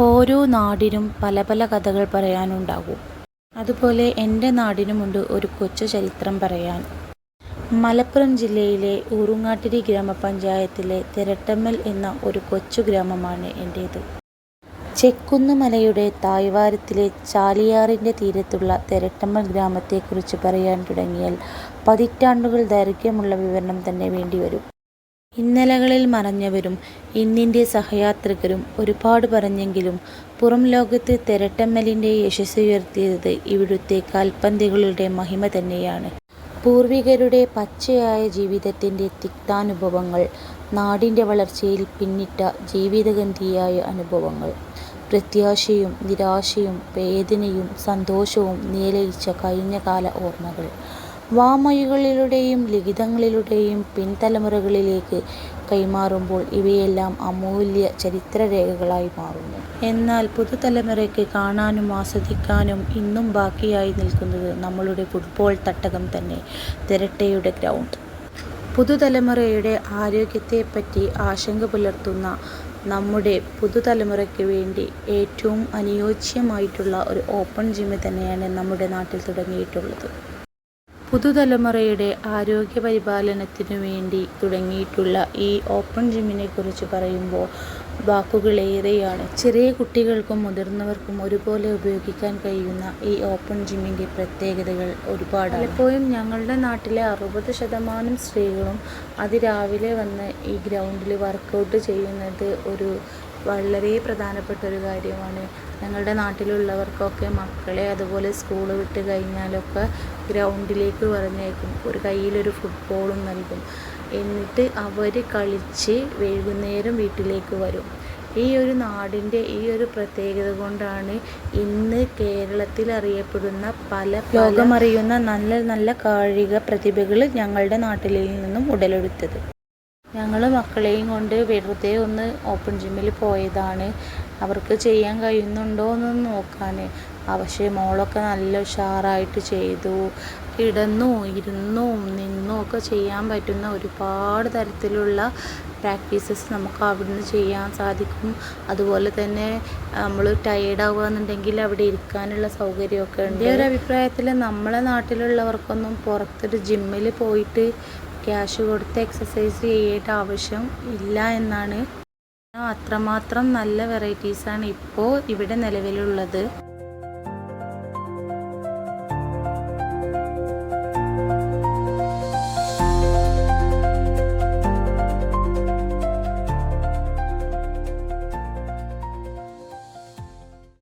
ഓരോ നാടിനും പല പല കഥകൾ പറയാനുണ്ടാകും. അതുപോലെ എന്റെ നാടിനുമുണ്ട് ഒരു കൊച്ചു ചരിത്രം പറയാൻ. മലപ്പുറം ജില്ലയിലെ ഊറുങ്ങാട്ടിരി ഗ്രാമപഞ്ചായത്തിലെ തിരട്ടമ്മൽ എന്ന ഒരു കൊച്ചു ഗ്രാമമാണ് എന്റേത്. ചെക്കുന്നുമലയുടെ തായ്വാരത്തിലെ ചാലിയാറിന്റെ തീരത്തുള്ള തിരട്ടമ്മൽ ഗ്രാമത്തെക്കുറിച്ച് പറയാൻ തുടങ്ങിയാൽ പതിറ്റാണ്ടുകൾ ദൈർഘ്യമുള്ള വിവരണം തന്നെ വേണ്ടിവരും. ഇന്നലകളിൽ മറഞ്ഞവരും ഇന്നിന്റെ സഹയാത്രികരും ഒരുപാട് പറഞ്ഞെങ്കിലും പുറം ലോകത്ത് തിരട്ടമ്മലിന്റെ യശസ്സുയർത്തിയത് ഇവിടുത്തെ കാൽപ്പന്തികളുടെ മഹിമ തന്നെയാണ്. പൂർവികരുടെ പച്ചയായ ജീവിതത്തിന്റെ തിക്താനുഭവങ്ങൾ നാടിന്റെ വളർച്ചയിൽ പിന്നിട്ട ജീവിതഗന്ധിയായ അനുഭവങ്ങൾ പ്രത്യാശയും നിരാശയും വേദനയും സന്തോഷവും നിലയിച്ച കഴിഞ്ഞകാല ഓർമ്മകൾ. വാമൊഴികളിലൂടെയും ലിഖിതങ്ങളിലൂടെയും പിൻതലമുറകളിലേക്ക് കൈമാറുമ്പോൾ ഇവയെല്ലാം അമൂല്യ ചരിത്രരേഖകളായി മാറുന്നു. എന്നാൽ പുതുതലമുറയ്ക്ക് കാണാനും ആസ്വദിക്കാനും ഇന്നും ബാക്കിയായി നിൽക്കുന്നത് നമ്മളുടെ ഫുട്ബോൾ തട്ടകം തന്നെ തിരട്ടയുടെ ഗ്രൗണ്ട്. പുതുതലമുറയുടെ ആരോഗ്യത്തെപ്പറ്റി ആശങ്ക പുലർത്തുന്ന നമ്മുടെ പുതുതലമുറയ്ക്ക് വേണ്ടി ഏറ്റവും അനുയോജ്യമായിട്ടുള്ള ഒരു ഓപ്പൺ ജിമ്മ് തന്നെയാണ് നമ്മുടെ നാട്ടിൽ തുടങ്ങിയിട്ടുള്ളത്. പുതുതലമുറയുടെ ആരോഗ്യ പരിപാലനത്തിനു വേണ്ടി തുടങ്ങിയിട്ടുള്ള ഈ ഓപ്പൺ ജിമ്മിനെ കുറിച്ച് പറയുമ്പോൾ വാക്കുകളേറെയാണ്. ചെറിയ കുട്ടികൾക്കും മുതിർന്നവർക്കും ഒരുപോലെ ഉപയോഗിക്കാൻ കഴിയുന്ന ഈ ഓപ്പൺ ജിമ്മിന്റെ പ്രത്യേകതകൾ ഒരുപാട് പലപ്പോഴും ഞങ്ങളുടെ നാട്ടിലെ അറുപത് ശതമാനം സ്ത്രീകളും അതിരാവിലെ വന്ന് ഈ ഗ്രൗണ്ടിൽ വർക്കൗട്ട് ചെയ്യുന്നത് ഒരു വളരെ പ്രധാനപ്പെട്ട ഒരു കാര്യമാണ്. ഞങ്ങളുടെ നാട്ടിലുള്ളവർക്കൊക്കെ മക്കളെ അതുപോലെ സ്കൂൾ വിട്ട് കഴിഞ്ഞാലൊക്കെ ഗ്രൗണ്ടിലേക്ക് പറഞ്ഞേക്കും ഒരു കയ്യിലൊരു ഫുട്ബോളും നൽകും. എന്നിട്ട് അവർ കളിച്ച് വൈകുന്നേരം വീട്ടിലേക്ക് വരും. ഈ ഒരു നാടിന്റെ ഈ ഒരു പ്രത്യേകത കൊണ്ടാണ് ഇന്ന് കേരളത്തിൽ അറിയപ്പെടുന്ന പല ലോകമറിയുന്ന നല്ല നല്ല കായിക പ്രതിഭകൾ ഞങ്ങളുടെ നാട്ടിൽ നിന്നും ഉടലെടുത്തത്. ഞങ്ങൾ മക്കളെയും കൊണ്ട് വെറുതെ ഒന്ന് ഓപ്പൺ ജിമ്മിൽ പോയതാണ്. അവർക്ക് ചെയ്യാൻ കഴിയുന്നുണ്ടോ എന്നൊന്ന് നോക്കാൻ പക്ഷേ മോളൊക്കെ നല്ല ഉഷാറായിട്ട് ചെയ്തു. കിടന്നു ഇരുന്നു നിന്നു ഒക്കെ ചെയ്യാൻ പറ്റുന്ന ഒരുപാട് തരത്തിലുള്ള പ്രാക്ടീസസ് നമുക്ക് അവിടുന്ന് ചെയ്യാൻ സാധിക്കും. അതുപോലെ തന്നെ നമ്മൾ ടയേർഡ് ആവുകയെന്നുണ്ടെങ്കിൽ അവിടെ ഇരിക്കാനുള്ള സൗകര്യമൊക്കെ ഉണ്ട്. ഒരു അഭിപ്രായത്തിൽ നമ്മളെ നാട്ടിലുള്ളവർക്കൊന്നും പുറത്തൊരു ജിമ്മിൽ പോയിട്ട് ക്യാഷ് കൊടുത്ത് എക്സസൈസ് ചെയ്യേണ്ട ആവശ്യം ഇല്ല എന്നാണ്. അത്രമാത്രം നല്ല വെറൈറ്റീസാണ് ഇപ്പോൾ ഇവിടെ നിലവിലുള്ളത്.